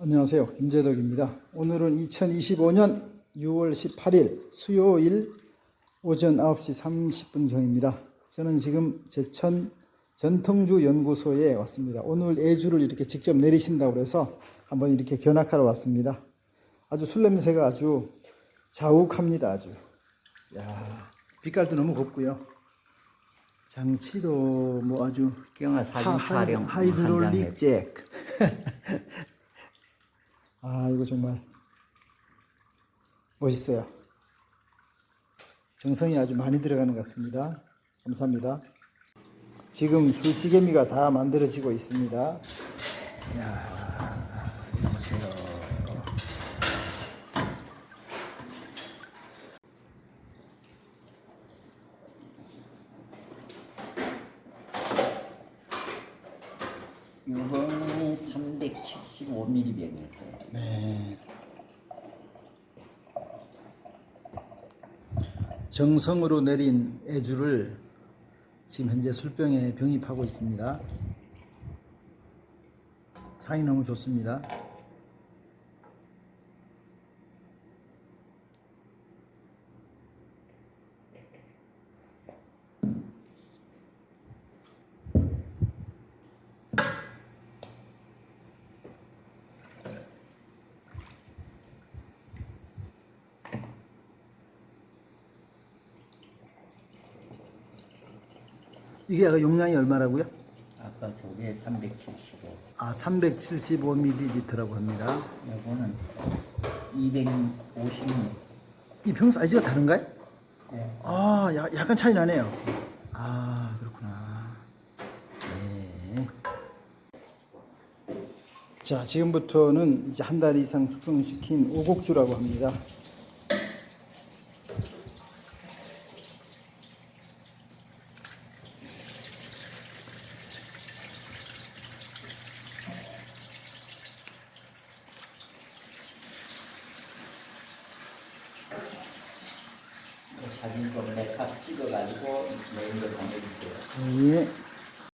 안녕하세요. 김재덕입니다. 오늘은 2025년 6월 18일 수요일 오전 9시 30분경입니다. 저는 지금 제천 전통주 연구소에 왔습니다. 오늘 애주를 이렇게 직접 내리신다고 그래서 한번 이렇게 견학하러 왔습니다. 아주 술 냄새가 아주 자욱합니다. 아주. 야, 빛깔도 너무 곱고요. 장치도 뭐 아주 경화 사진 하- 촬영 하이드롤릭 잭. 아 이거 정말 멋있어요. 정성이 아주 많이 들어가는 것 같습니다. 감사합니다. 지금 술찌개미가 다 만들어지고 있습니다. 이야, 보세요. 이번에 375mm 병이었어요. 네. 정성으로 내린 애주를 지금 현재 술병에 병입하고 있습니다. 향이 너무 좋습니다. 이게 아까 용량이 얼마라고요? 아까 저게 375. 아, 375ml라고 합니다. 이거는 250. 이병 사이즈가 다른가요? 네. 아, 야, 약간 차이 나네요. 아, 그렇구나. 네. 자, 지금부터는 이제 한 달 이상 숙성시킨 오곡주라고 합니다. 사진 좀 렉카 찍어가지고 메인을 담아주세요. 예.